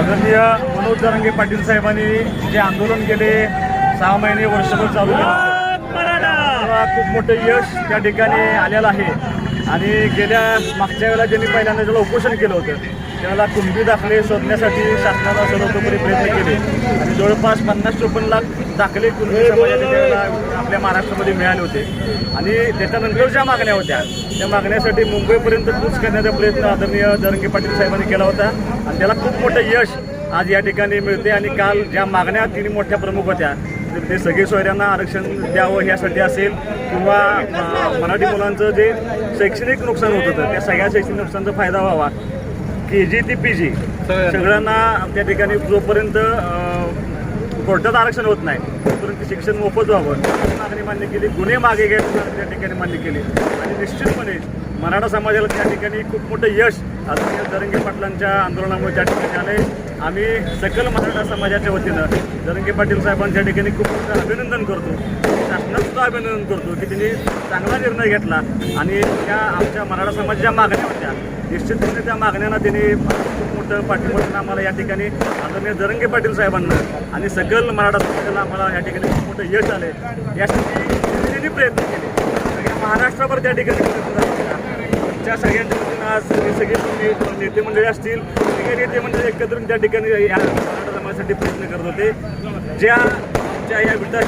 आदरणीय मनोज जरांगे पाटील साहेबांनी जे आंदोलन केले सहा महिने वर्षभर चालू केलं. खूप मोठं यश त्या ठिकाणी आलेलं आहे. आणि गेल्या मागच्या वेळेला ज्यांनी पहिल्यांदा ज्याला उपोषण केलं होतं त्यावेळेला कुणबी दाखले शोधण्यासाठी शासनाला सर्वतोपरी प्रयत्न केले. जवळपास पन्नास चोपन्न लाख दाखले कुणबी समाजाने आपल्या महाराष्ट्रामध्ये मिळाले होते. आणि त्याच्यानंतर ज्या मागण्या होत्या त्या मागण्यासाठी मुंबईपर्यंत कूच करण्याचा प्रयत्न आदरणीय जरंगे पाटील साहेबांनी केला होता. आणि त्याला खूप मोठं यश आज या ठिकाणी मिळते. आणि काल ज्या मागण्या तीन मोठ्या प्रमुख होत्या ते सगळे सोयऱ्यांना आरक्षण द्यावं ह्यासाठी असेल किंवा मराठी मुलांचं जे शैक्षणिक नुकसान होत होतं त्या सगळ्या शैक्षणिक नुकसानचा फायदा व्हावा. के जी ते पी जी सगळ्यांना. त्या ठिकाणी जोपर्यंत कोर्टात आरक्षण होत नाही. परंतु शिक्षण मोफत व्हावं. मागणी मान्य केली. गुन्हे मागे घ्यायची त्या ठिकाणी मान्य केली. आणि निश्चितपणे मराठा समाजाला त्या ठिकाणी खूप मोठं यश आदरणीय दरंगे पाटलांच्या आंदोलनामुळे त्या ठिकाणी आले आम्ही सकल मराठा समाजाच्या वतीनं दरंगे पाटील साहेबांच्या ठिकाणी खूप मोठं अभिनंदन करतो. शासनासुद्धा अभिनंदन करतो की त्यांनी चांगला निर्णय घेतला. आणि त्या आमच्या मराठा समाजाच्या मागण्या होत्या निश्चितपणे त्या मागण्यांना त्यांनी खूप मोठं पाठिंबा आम्हाला या ठिकाणी आदरणीय दरंगे पाटील साहेबांना आणि सकल मराठा समाजाला आम्हाला या ठिकाणी खूप मोठं यश आले यासाठी त्यांनी प्रयत्न केले. सगळ्या महाराष्ट्राभर त्या ठिकाणी त्या सगळ्यांच्या वतीनं आज सगळे नेते मंडळी असतील सगळे नेते मंडळी एकत्र त्या ठिकाणी या मराठा समाजासाठी प्रयत्न करत होते. ज्या ज्या या विटा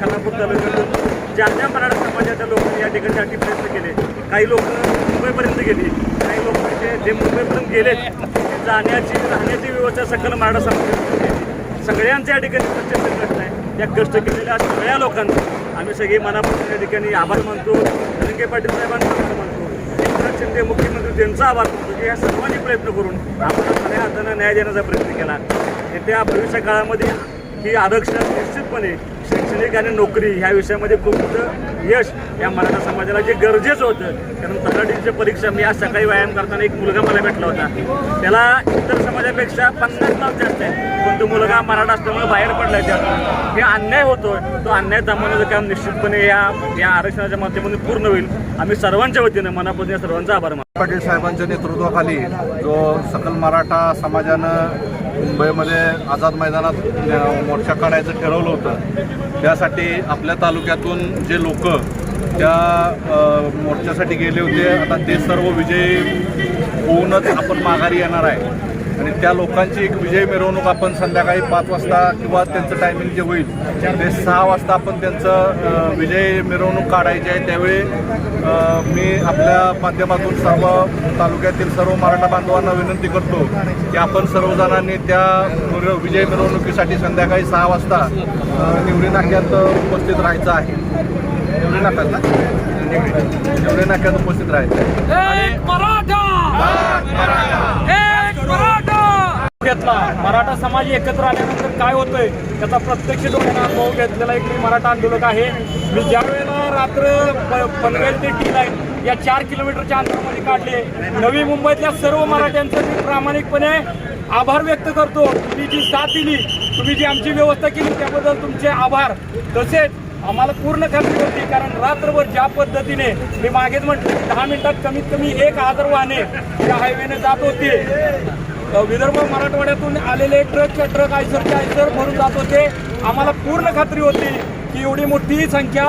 खानापूर तालुक्यातून ज्या ज्या मराठा समाजाच्या लोकांनी या ठिकाणीसाठी प्रयत्न केले काही लोक मुंबईपर्यंत गेली काही लोक जे जे मुंबईमधून गेले जाण्याची राहण्याची व्यवस्था सकल मराठा सगळ्यांच्या या ठिकाणी प्रचंड कष्ट आहे त्या कष्ट केलेल्या सगळ्या लोकांना आम्ही सगळे मनापासून या ठिकाणी आभार मानतो. धनंगे पाटील साहेबांचा आभार मानतो. एकनाथ शिंदे मुख्यमंत्री त्यांचा आभार मानतो की या सर्वांनी प्रयत्न करून आपण खऱ्या हातानं न्याय देण्याचा प्रयत्न केला. येत्या भविष्य काळामध्ये ही आरक्षण निश्चितपणे शैक्षणिक आणि नोकरी ह्या विषयामध्ये खूप मोठं यश या मराठा समाजाला जे गरजेचं होतं. कारण तलाठीची परीक्षा मी आज सकाळी व्यायाम करताना एक मुलगा मला भेटला होता. त्याला इतर समाजापेक्षा पन्नास मार्क जास्त आहे. पण तो मुलगा मराठा असल्यामुळे बाहेर पडला त्यात हे अन्याय होतो तो अन्याय थांबवण्याचं काम निश्चितपणे या या आरक्षणाच्या माध्यमातून पूर्ण होईल. आम्ही सर्वांच्या वतीनं मनापासून या सर्वांचा आभार मानतो. पाटील साहेबांच्या नेतृत्वाखाली जो सकल मराठा समाजानं मुंबईमध्ये आझाद मैदानात मोर्चा काढायचं ठरवलं होतं. त्यासाठी आपल्या तालुक्यातून जे लोक त्या मोर्चासाठी गेले होते. आता ते सर्व विजयी होऊनच आपण माघारी येणार आहे. आणि त्या लोकांची एक विजय मिरवणूक आपण संध्याकाळी पाच वाजता किंवा त्यांचं टायमिंग जे होईल ते सहा वाजता आपण त्यांचं विजय मिरवणूक काढायची आहे. त्यावेळी मी आपल्या माध्यमातून सर्व तालुक्यातील सर्व मराठा बांधवांना विनंती करतो की आपण सर्वजणांनी त्या विजय मिरवणुकीसाठी संध्याकाळी सहा वाजता निवडी नाक्यात उपस्थित राहायचं आहे. निवडी नाक्यात ना? निवडी नाक्यात उपस्थित राहायचं आहे एक मराठा एक मराठा तालुक्यातला मराठा समाज एकत्र आल्यानंतर काय होतंय? त्याचा प्रत्यक्ष डोळ्याने अनुभव घेतलेला एक मी मराठा आंदोलक आहे. मी ज्या वेळेला रात्र पनवेल ते टी लाईन या चार किलोमीटरच्या अंतरामध्ये काढले नवी मुंबईतल्या सर्व मराठ्यांचं मी प्रामाणिकपणे आभार व्यक्त करतो. तुम्ही जी साथ दिली तुम्ही जी आमची व्यवस्था केली त्याबद्दल तुमचे आभार. तसेच आम्हाला पूर्ण खात्री होती कारण रात्रभर ज्या पद्धतीने मी मागेच म्हटलं दहा मिनिटात कमीत कमी एक हजार वाहने त्या हायवेने जात होते. विदर्भ मराठवाड्यातून आलेले ट्रकच्या ट्रक आयसरच्या आयसर भरून जात होते. आम्हाला पूर्ण खात्री होती की एवढी मोठी संख्या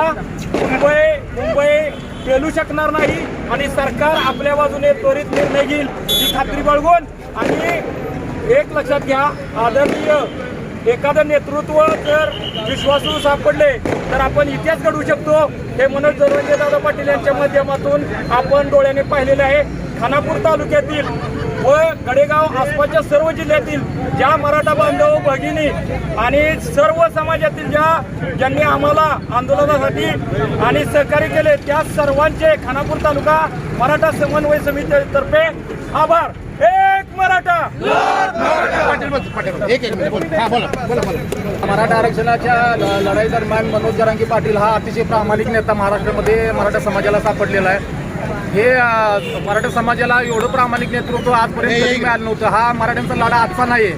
मुंबई मुंबई पेलू शकणार नाही आणि सरकार आपल्या बाजूने त्वरित निर्णय घेईल ही खात्री बाळगून. आणि एक लक्षात घ्या आदरणीय एखादं नेतृत्व जर विश्वासू सापडले तर आपण इतिहास घडवू शकतो. हे मनोज जरवंगे दादा पाटील यांच्या माध्यमातून आपण डोळ्याने पाहिलेले आहे. खानापूर तालुक्यातील व गडेगाव आसपासच्या सर्व जिल्ह्यातील ज्या मराठा बांधव भगिनी आणि सर्व समाजातील ज्या ज्यांनी आम्हाला आंदोलनासाठी आणि सहकार्य केले त्या सर्वांचे खानापूर तालुका मराठा समन्वय समितीतर्फे आभार. एक मराठा! मराठा आरक्षणाच्या लढाई दरम्यान मनोज जरांगी पाटील हा अतिशय प्रामाणिक नेता महाराष्ट्रामध्ये मराठा समाजाला सापडलेला आहे. हे मराठा समाजाला एवढं प्रामाणिक नेतृत्व आजपर्यंत मिळालं नव्हतं. हा मराठ्यांचा लढा आजचा नाही